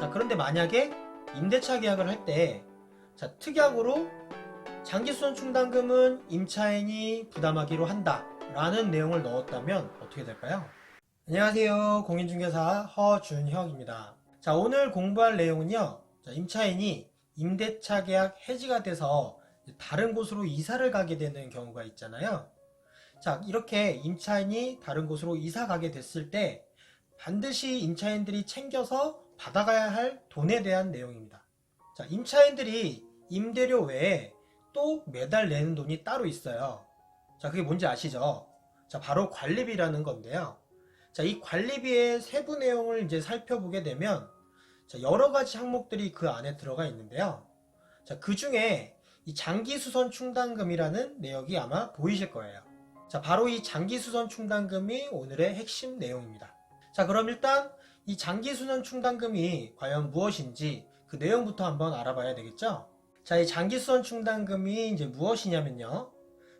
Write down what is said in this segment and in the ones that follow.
자, 그런데 만약에 임대차 계약을 할 때, 자, 특약으로 장기수선 충당금은 임차인이 부담하기로 한다. 라는 내용을 넣었다면 어떻게 될까요? 안녕하세요. 공인중개사 허준혁입니다. 자, 오늘 공부할 내용은요. 자, 임차인이 임대차 계약 해지가 돼서 다른 곳으로 이사를 가게 되는 경우가 있잖아요. 자, 이렇게 임차인이 다른 곳으로 이사 가게 됐을 때 반드시 임차인들이 챙겨서 받아가야 할 돈에 대한 내용입니다. 자, 임차인들이 임대료 외에 또 매달 내는 돈이 따로 있어요. 자, 그게 뭔지 아시죠? 자, 바로 관리비라는 건데요. 자, 이 관리비의 세부 내용을 이제 살펴보게 되면 자, 여러 가지 항목들이 그 안에 들어가 있는데요. 자, 그 중에 이 장기수선 충당금이라는 내역이 아마 보이실 거예요. 자, 바로 이 장기수선 충당금이 오늘의 핵심 내용입니다. 자, 그럼 일단 이 장기수선 충당금이 과연 무엇인지 그 내용부터 한번 알아봐야 되겠죠? 자, 이 장기수선 충당금이 이제 무엇이냐면요.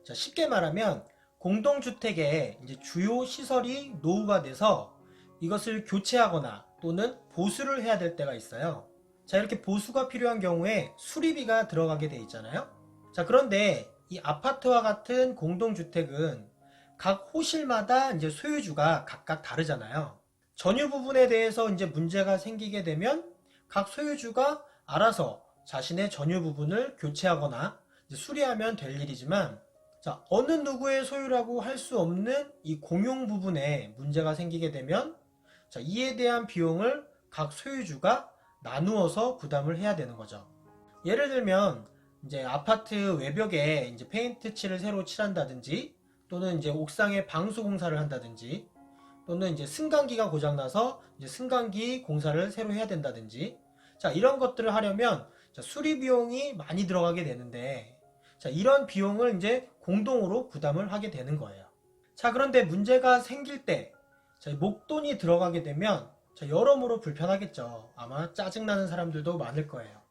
자, 쉽게 말하면 공동주택의 이제 주요 시설이 노후가 돼서 이것을 교체하거나 또는 보수를 해야 될 때가 있어요. 자, 이렇게 보수가 필요한 경우에 수리비가 들어가게 돼 있잖아요. 자, 그런데 이 아파트와 같은 공동주택은 각 호실마다 이제 소유주가 각각 다르잖아요. 전유 부분에 대해서 이제 문제가 생기게 되면 각 소유주가 알아서 자신의 전유 부분을 교체하거나 수리하면 될 일이지만 자, 어느 누구의 소유라고 할 수 없는 이 공용 부분에 문제가 생기게 되면 자, 이에 대한 비용을 각 소유주가 나누어서 부담을 해야 되는 거죠. 예를 들면 이제 아파트 외벽에 이제 페인트 칠을 새로 칠한다든지 또는 이제 옥상에 방수 공사를 한다든지 또는 이제 승강기가 고장나서 이제 승강기 공사를 새로 해야 된다든지 자 이런 것들을 하려면 자, 수리 비용이 많이 들어가게 되는데 자 이런 비용을 이제 공동으로 부담을 하게 되는 거예요. 자 그런데 문제가 생길 때 자, 목돈이 들어가게 되면 자, 여러모로 불편하겠죠. 아마 짜증나는 사람들도 많을 거예요.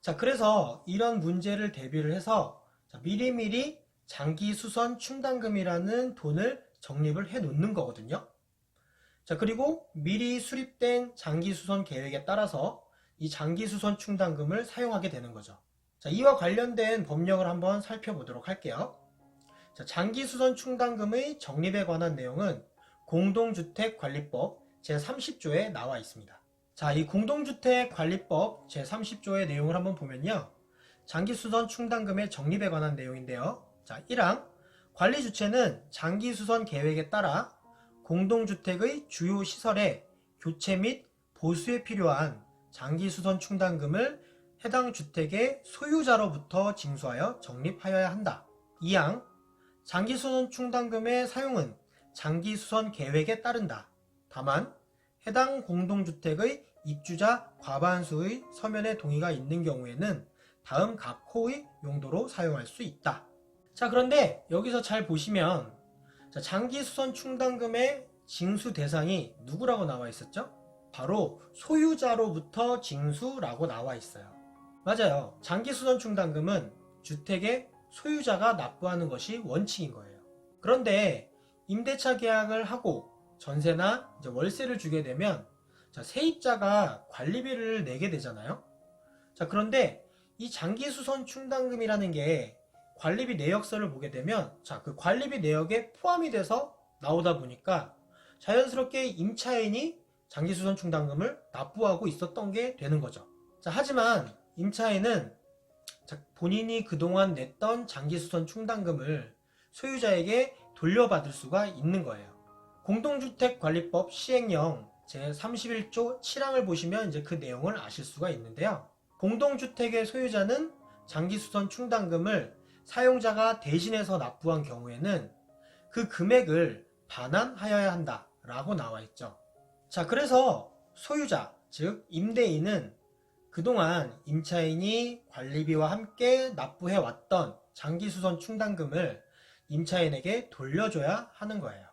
자, 그래서 이런 문제를 대비를 해서 자, 미리미리 장기 수선 충당금이라는 돈을 적립을 해 놓는 거거든요. 자, 그리고 미리 수립된 장기 수선 계획에 따라서 이 장기 수선 충당금을 사용하게 되는 거죠. 자, 이와 관련된 법령을 한번 살펴보도록 할게요. 자, 장기 수선 충당금의 적립에 관한 내용은 공동주택관리법 제30조에 나와 있습니다. 자, 이 공동주택관리법 제30조의 내용을 한번 보면요. 장기수선 충당금의 적립에 관한 내용인데요. 자, 1항 관리 주체는 장기수선 계획에 따라 공동주택의 주요 시설의 교체 및 보수에 필요한 장기수선 충당금을 해당 주택의 소유자로부터 징수하여 적립하여야 한다. 2항 장기수선 충당금의 사용은 장기수선 계획에 따른다. 다만 해당 공동주택의 입주자 과반수의 서면의 동의가 있는 경우에는 다음 각 호의 용도로 사용할 수 있다. 자, 그런데 여기서 잘 보시면 자, 장기 수선 충당금의 징수 대상이 누구라고 나와 있었죠? 바로 소유자로부터 징수라고 나와 있어요. 맞아요. 장기 수선 충당금은 주택의 소유자가 납부하는 것이 원칙인 거예요. 그런데 임대차 계약을 하고 전세나 월세를 주게 되면 자, 세입자가 관리비를 내게 되잖아요. 자, 그런데 이 장기 수선 충당금이라는 게 관리비 내역서를 보게 되면 자, 그 관리비 내역에 포함이 돼서 나오다 보니까 자연스럽게 임차인이 장기수선 충당금을 납부하고 있었던 게 되는 거죠. 자, 하지만 임차인은 자, 본인이 그동안 냈던 장기수선 충당금을 소유자에게 돌려받을 수가 있는 거예요. 공동주택관리법 시행령 제31조 7항을 보시면 이제 그 내용을 아실 수가 있는데요. 공동주택의 소유자는 장기수선 충당금을 사용자가 대신해서 납부한 경우에는 그 금액을 반환하여야 한다 라고 나와 있죠. 자, 그래서 소유자, 즉 임대인은 그동안 임차인이 관리비와 함께 납부해 왔던 장기수선 충당금을 임차인에게 돌려줘야 하는 거예요.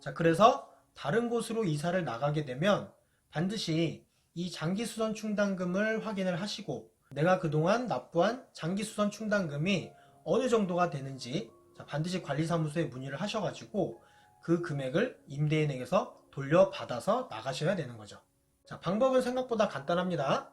자, 그래서 다른 곳으로 이사를 나가게 되면 반드시 이 장기수선 충당금을 확인을 하시고 내가 그동안 납부한 장기수선 충당금이 어느 정도가 되는지 자, 반드시 관리사무소에 문의를 하셔가지고 그 금액을 임대인에게서 돌려받아서 나가셔야 되는 거죠. 자, 방법은 생각보다 간단합니다.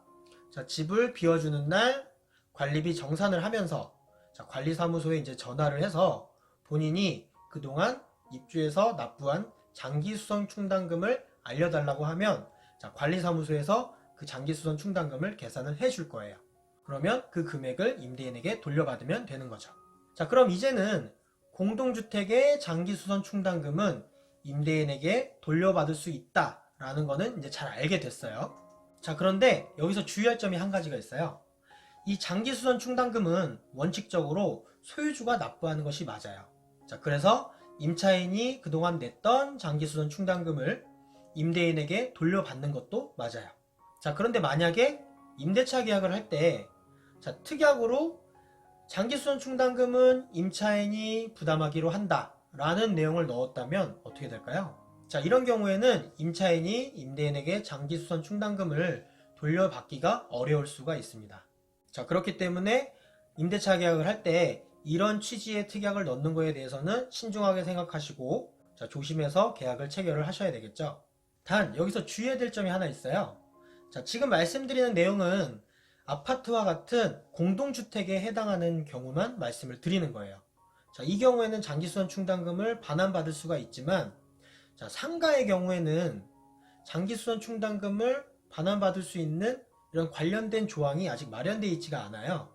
자, 집을 비워주는 날 관리비 정산을 하면서 자, 관리사무소에 이제 전화를 해서 본인이 그동안 입주해서 납부한 장기수선 충당금을 알려달라고 하면 자, 관리사무소에서 그 장기수선 충당금을 계산을 해줄 거예요. 그러면 그 금액을 임대인에게 돌려받으면 되는 거죠. 자, 그럼 이제는 공동주택의 장기수선 충당금은 임대인에게 돌려받을 수 있다라는 거는 이제 잘 알게 됐어요. 자, 그런데 여기서 주의할 점이 한 가지가 있어요. 이 장기수선 충당금은 원칙적으로 소유주가 납부하는 것이 맞아요. 자, 그래서 임차인이 그동안 냈던 장기수선 충당금을 임대인에게 돌려받는 것도 맞아요. 자, 그런데 만약에 임대차 계약을 할 때, 자, 특약으로 장기수선 충당금은 임차인이 부담하기로 한다. 라는 내용을 넣었다면 어떻게 될까요? 자, 이런 경우에는 임차인이 임대인에게 장기수선 충당금을 돌려받기가 어려울 수가 있습니다. 자, 그렇기 때문에 임대차 계약을 할 때 이런 취지의 특약을 넣는 거에 대해서는 신중하게 생각하시고 자, 조심해서 계약을 체결을 하셔야 되겠죠. 단, 여기서 주의해야 될 점이 하나 있어요. 자, 지금 말씀드리는 내용은 아파트와 같은 공동주택에 해당하는 경우만 말씀을 드리는 거예요. 자, 이 경우에는 장기수선 충당금을 반환받을 수가 있지만, 자, 상가의 경우에는 장기수선 충당금을 반환받을 수 있는 이런 관련된 조항이 아직 마련되어 있지가 않아요.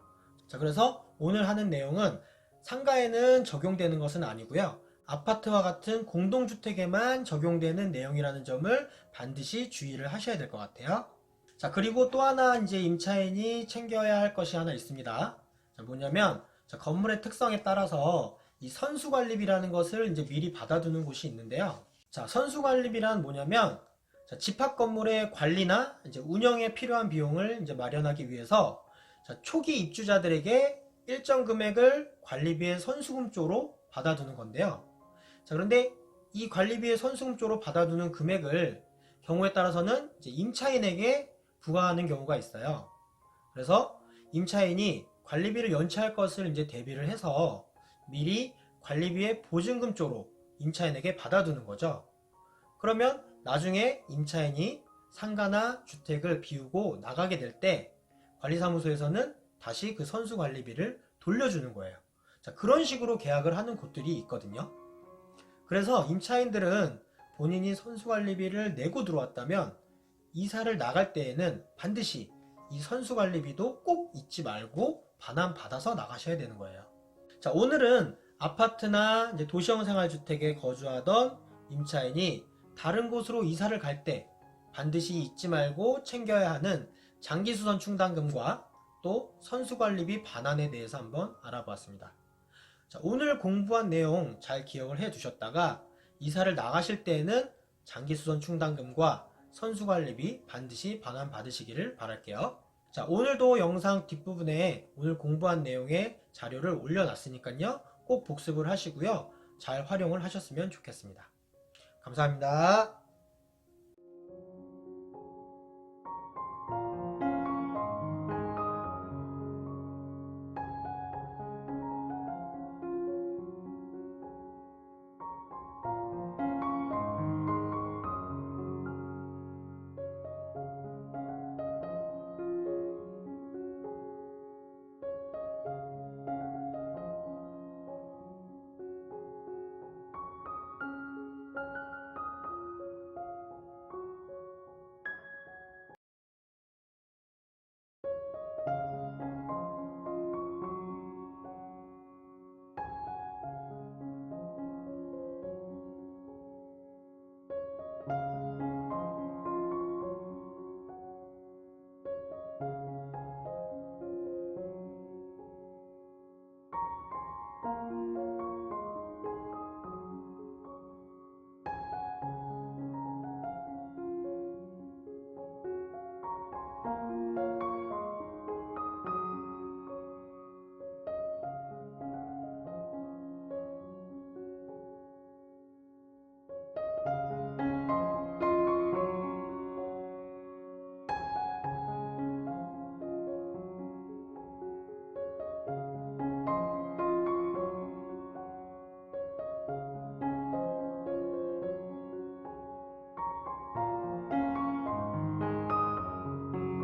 자, 그래서 오늘 하는 내용은 상가에는 적용되는 것은 아니고요. 아파트와 같은 공동주택에만 적용되는 내용이라는 점을 반드시 주의를 하셔야 될 것 같아요. 자, 그리고 또 하나 이제 임차인이 챙겨야 할 것이 하나 있습니다. 자, 뭐냐면, 자, 건물의 특성에 따라서 이 선수 관리비라는 것을 이제 미리 받아두는 곳이 있는데요. 자, 선수 관리비란 뭐냐면, 자, 집합 건물의 관리나 이제 운영에 필요한 비용을 이제 마련하기 위해서 자, 초기 입주자들에게 일정 금액을 관리비의 선수금조로 받아두는 건데요. 자, 그런데 이 관리비의 선수금조로 받아두는 금액을 경우에 따라서는 임차인에게 부과하는 경우가 있어요. 그래서 임차인이 관리비를 연체할 것을 이제 대비를 해서 미리 관리비의 보증금조로 임차인에게 받아두는 거죠. 그러면 나중에 임차인이 상가나 주택을 비우고 나가게 될 때 관리사무소에서는 다시 그 선수 관리비를 돌려주는 거예요. 자, 그런 식으로 계약을 하는 곳들이 있거든요. 그래서 임차인들은 본인이 선수 관리비를 내고 들어왔다면 이사를 나갈 때에는 반드시 이 선수 관리비도 꼭 잊지 말고 반환 받아서 나가셔야 되는 거예요. 자, 오늘은 아파트나 도시형 생활주택에 거주하던 임차인이 다른 곳으로 이사를 갈 때 반드시 잊지 말고 챙겨야 하는 장기수선 충당금과 또 선수관리비 반환에 대해서 한번 알아보았습니다. 자, 오늘 공부한 내용 잘 기억을 해 두셨다가 이사를 나가실 때에는 장기수선 충당금과 선수 관리비 반드시 반환 받으시기를 바랄게요. 자, 오늘도 영상 뒷부분에 오늘 공부한 내용의 자료를 올려놨으니까요. 꼭 복습을 하시고요. 잘 활용을 하셨으면 좋겠습니다. 감사합니다.